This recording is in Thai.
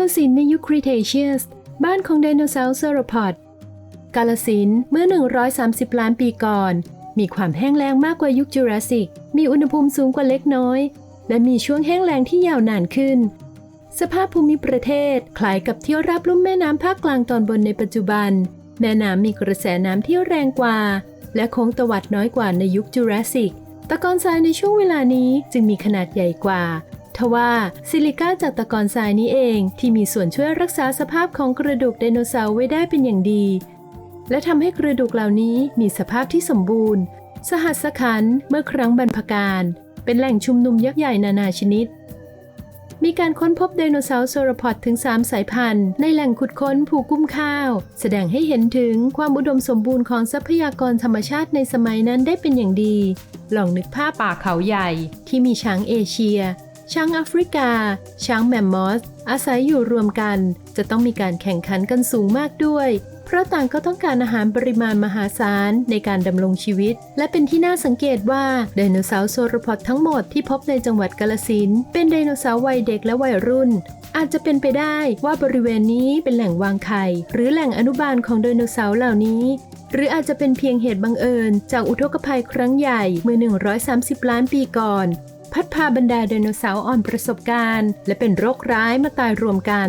ลสินในยุคครีเทเชียส บ้านของไดโนเสาร์เซอโรพอดกาลสินเมื่อ 130 ล้านปีก่อน มีความแห้งแล้งมากกว่ายุคจูราสสิก มีอุณหภูมิสูงกว่าเล็กน้อย และมีช่วงแห้งแล้งที่ยาวนานขึ้น สภาพภูมิประเทศคล้ายกับที่รับลุ่มแม่น้ำภาคกลางตอนบนในปัจจุบัน แม่น้ำมีกระแสน้ำที่แรงกว่า และโค้งตวัดน้อยกว่าในยุคจูราสสิกตะกอนทรายในช่วงเวลานี้จึงมีขนาดใหญ่กว่า ทว่าซิลิก้าจากตะกอนทรายนี้เอง ที่มีส่วนช่วยรักษาสภาพของกระดูกไดโนเสาร์ไว้ได้เป็นอย่างดี และทำให้กระดูกเหล่านี้มีสภาพที่สมบูรณ์ สหัสขันเมื่อครั้งบรรพการ เป็นแหล่งชุมนุมยักษ์ใหญ่นานาชนิด มีการค้นพบไดโนเสาร์โซโรพอดถึง 3 สายพันธุ์ ในแหล่งขุดค้นภูกุ้มข้าว แสดงให้เห็นถึงความอุดมสมบูรณ์ของทรัพยากรธรรมชาติในสมัยนั้นได้เป็นอย่างดี ลองนึกภาพป่าเขาใหญ่ ที่มีช้างเอเชีย ช้างแอฟริกา ช้างแมมมอส อาศัยอยู่รวมกัน จะต้องมีการแข่งขันกันสูงมากด้วย เพราะต่างก็ต้องการอาหารปริมาณมหาศาลในการดำรงชีวิต และเป็นที่น่าสังเกตว่าไดโนเสาร์โซรพอดทั้งหมดที่พบในจังหวัดกาลสินเป็นไดโนเสาร์วัยเด็กและวัยรุ่นอาจจะเป็นไปได้ว่าบริเวณนี้เป็นแหล่งวางไข่ หรือแหล่งอนุบาลของไดโนเสาร์เหล่านี้ หรืออาจจะเป็นเพียงเหตุบังเอิญ จากอุทกภัยครั้งใหญ่เมื่อ 130 ล้านปีก่อน พัดพาบรรดาไดโนเสาร์อ่อนประสบการณ์ และเป็นโรคร้ายมาตายรวมกัน